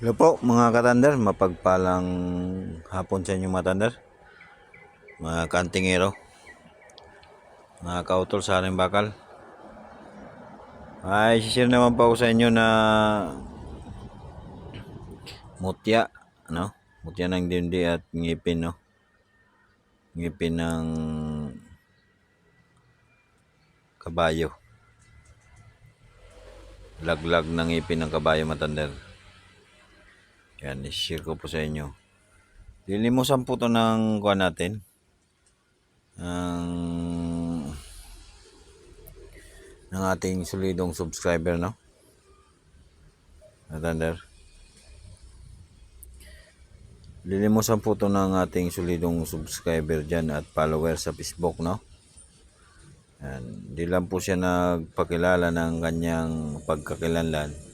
Hello po mga katander, mapagpalang hapon sa inyo mga tander. Mga kantingero, mga kautol sa ating bakal. Ay, sisir naman po ako sa inyo na mutya, no? Mutya ng dindi at ngipin, no? Ngipin ng kabayo. Laglag ng ngipin ng kabayo matander. Yan, i-share ko po sa inyo. Lilimusan po to ng kuha natin. Ang ng ating solidong subscriber, no? Natandar. Lilimusan po to ng ating solidong subscriber dyan at follower sa Facebook, no? Yan. Di lang po siya nagpakilala ng kanyang pagkakilanlan.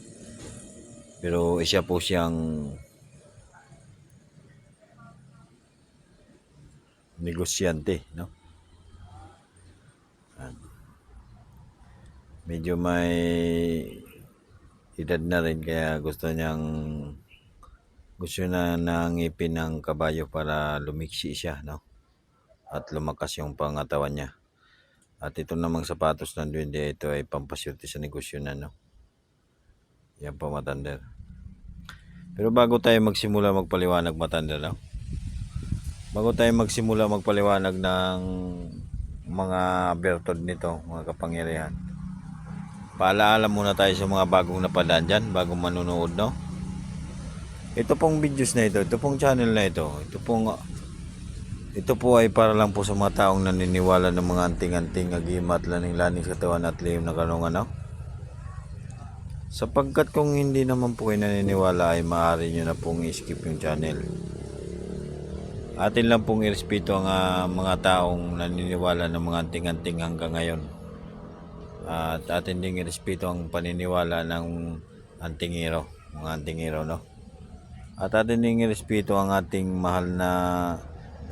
Pero isa po siyang negosyante, no? Medyo may edad na rin kaya gusto niyang gusto na nangipin ng kabayo para lumiksi siya, no? At lumakas yung pangatawan niya. At ito namang sapatos ng duwende, ito ay pampasyurte sa negosyo na, no? Yan po, Matander. Pero bago tayo magsimula magpaliwanag, Matander, no? Bago tayo magsimula magpaliwanag ng mga bertod nito, mga kapangyarihan. Paalaala muna tayo sa mga bagong napadaan dyan, bagong manunood, no? Ito pong videos na ito, ito pong channel na ito, ito pong ito po ay para lang po sa mga taong naniniwala ng mga anting-anting agimat, laning-laning sa katawan at lihim na kanungan, no? Sapagkat kung hindi naman po kayo naniniwala ay maaari nyo na pong i-skip yung channel. Atin lang pong irespeto ang ah, mga taong naniniwala ng mga anting-anting hanggang ngayon. At atin ding irespeto ang paniniwala ng antingero, mga antingero, no? At atin ding irespeto ang ating mahal na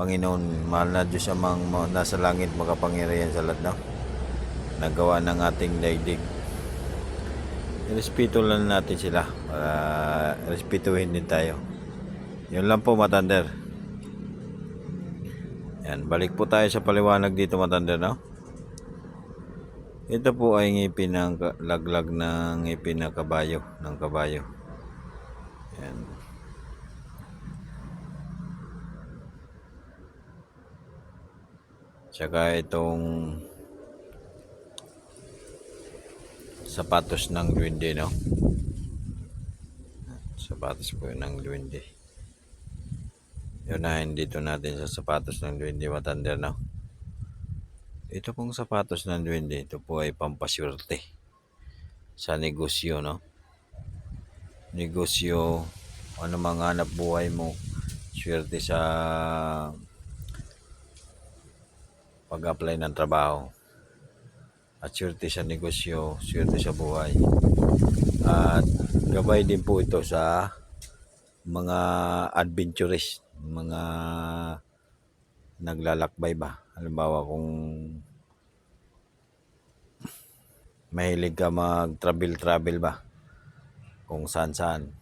Panginoon, mahal na Diyos amang ma- nasa langit makapangyarihan sa lahat, no? Nagawa ng ating daigdig. Irespeto lang natin sila para respetuhin din tayo. Yun lang po, Matander. Yan, balik po tayo sa paliwanag dito, Matander, no? Ito po ay ngipin ng laglag ng ngipin ng kabayo, ng kabayo. Yan. Tsaka itong sapatos ng duwende, no? Sapatos po ng duwende. Yun na, dito natin sa sapatos ng duwende, Matander, no? Ito pong sapatos ng duwende, ito po ay pampasyurte sa negosyo, no? Negosyo, ano mga hanap buhay mo, swerte sa pag-apply ng trabaho. At swerte sa negosyo, swerte sa buhay. At gabay din po ito sa mga adventurist, mga naglalakbay ba. Halimbawa kung mahilig ka mag-travel-travel ba, kung saan-saan.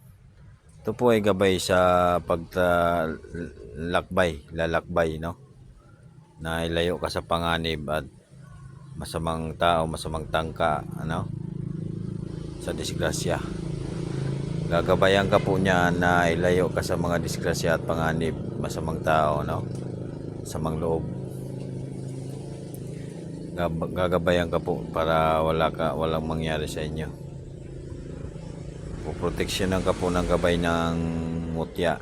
Ito po ay gabay sa paglalakbay, lalakbay, no? Na ilayo ka sa panganib at masamang tao, masamang tangka, ano? Sa disgrasya. Gagabayan ka po niya na ilayo ka sa mga disgrasya at panganib, masamang tao, no? Samang loob. Gab- Gagabayan ka po para wala ka, walang mangyari sa inyo. Puproteksyonan ka po ng gabay ng mutya.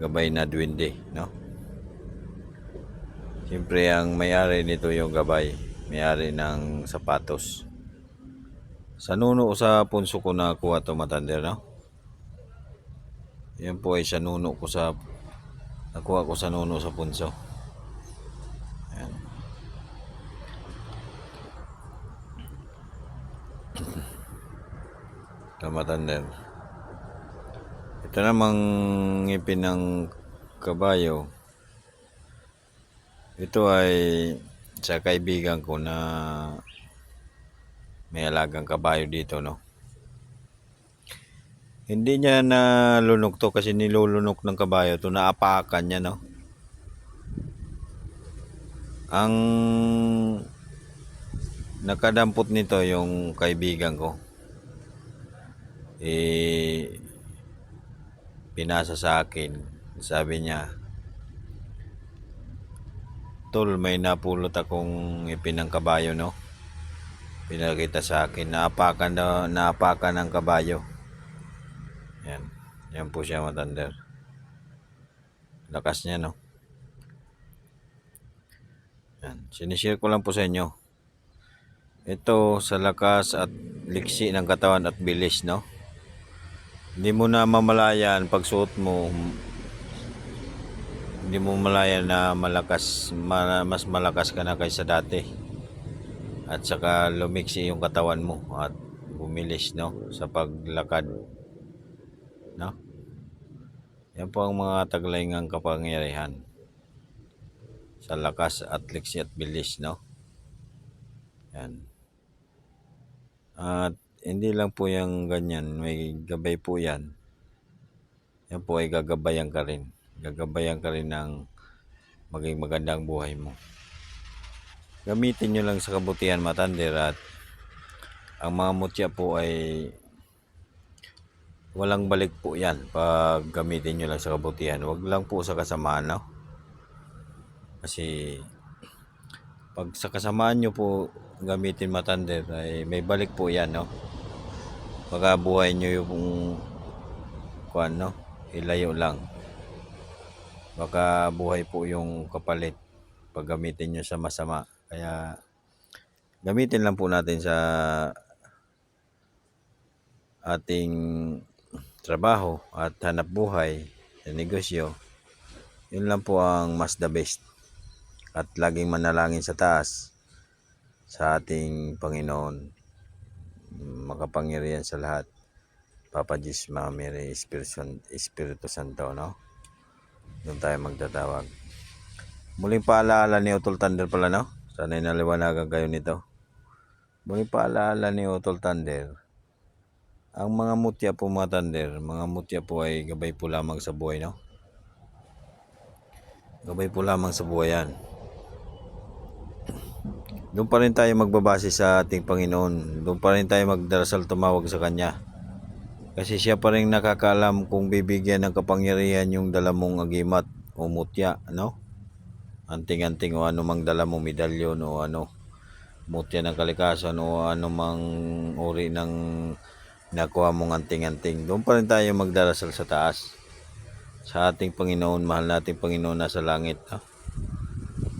Gabay na duwende, no? Siyempre, ang may-ari nito yung gabay. May-ari ng sapatos. Sa nuno o sa punso ko nakuha to matander, no? Yan po ay sa nuno ko sa nakuha ko sa nuno sa punso. Yan. Ito matander. Ito namang ngipin ng kabayo. Ito ay sa kaibigan ko na may alagang kabayo dito, no? Hindi niya nalunok to kasi nilulunok ng kabayo to. Naapakan niya, no? Ang nakadampot nito yung kaibigan ko. Eh, pinasa sa akin. Sabi niya, Tol, may napulot akong ipinang kabayo, no? Pinakita sa akin. Naapakan, na, naapakan ng kabayo. Yan. Yan po siya matandar. Lakas niya, no? Yan. Sinishare ko lang po sa inyo. Ito sa lakas at liksi ng katawan at bilis, no? Hindi mo na mamalayan pag suot mo. Hindi mo malayan na malakas, ma- mas malakas ka na kaysa dati. At saka lumiksi yung katawan mo at bumilis, no? Sa paglakad. No? Yan po ang mga taglay ng kapangyarihan sa lakas at liksi at bilis, no? Yan. At hindi lang po yung ganyan, may gabay po yan. Yan po ay gagabayan ka rin. Gagabayan ka rin ng maging magandang buhay mo. Gamitin nyo lang sa kabutihan matander at ang mga mutya po ay walang balik po yan pag gamitin nyo lang sa kabutihan. Huwag lang po sa kasamaan, no? Kasi pag sa kasamaan nyo po gamitin matander ay may balik po yan, no? Baka buhay nyo yung kuan, no? Ilayo lang. Baka buhay po yung kapalit pag gamitin nyo sa masama. Kaya gamitin lang po natin sa ating trabaho at hanap buhay sa negosyo. Yun lang po ang mas the best. At laging manalangin sa taas sa ating Panginoon makapangyarihan sa lahat. Papa Diyos, Mama Mary, Espiritu Santo, no? Doon tayo magtatawag. Muling paalaala ni Utol Thunder pala, no? Sana'y naliwanagan kayo nito. Muling paalaala ni Utol Thunder. Ang mga mutya po mga Thunder, mga mutya po ay gabay po lamang sa buhay, no? Gabay po lamang sa buhay yan. Doon pa rin tayo magbabase sa ating Panginoon. Doon pa rin tayo magdarasal tumawag sa Kanya. Kasi siya pa rin nakakaalam kung bibigyan ng kapangyarihan yung dala mong agimat o mutya, no? Anting-anting o ano mang dala mo, medalyon o ano, mutya ng kalikasan o ano mang uri ng nakuha mong anting-anting. Doon pa rin tayo magdarasal sa taas. Sa ating Panginoon, mahal nating Panginoon nasa langit, no?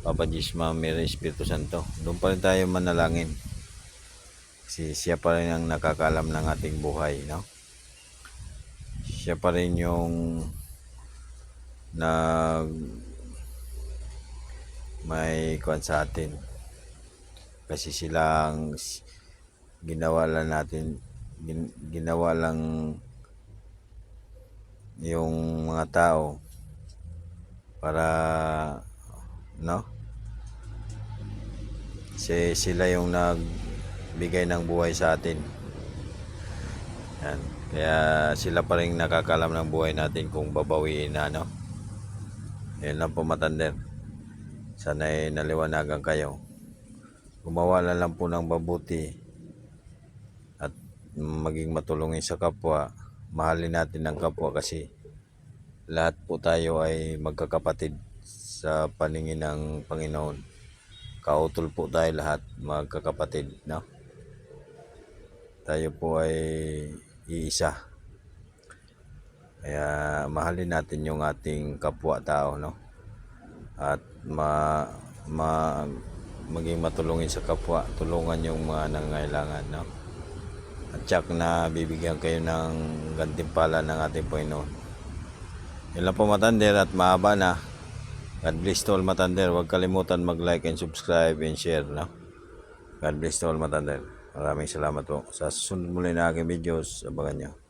Papa Mama Mary, Espiritu Santo. Doon pa rin tayo manalangin. Kasi siya pa rin ang nakakaalam ng ating buhay, no? Siya pa rin yung nag may kuan sa atin. Kasi silang ginawa lang natin gin- ginawa lang yung mga tao para no? Si sila yung nagbigay ng buhay sa atin. Yan kaya sila pa rin nakakalam ng buhay natin kung babawiin na no yun lang po matander sana'y naliwanagan kayo gumawa na lang po ng mabuti at maging matulungin sa kapwa mahalin natin ang kapwa kasi lahat po tayo ay magkakapatid sa paningin ng Panginoon. Kautol po tayo lahat magkakapatid, no? Tayo po ay iisa. Kaya mahalin natin yung ating kapwa-tao, no? At ma, ma maging matulungin sa kapwa, tulungan yung mga nangailangan, no? At tsak na bibigyan kayo ng gantimpala ng ating Panginoon. Yun lang po matander at mahaba na. God bless to all matander. Huwag kalimutan mag-like and subscribe and share. No? God bless to all matander. Maraming salamat po. Sa susunod muli na aking videos, abangan nyo.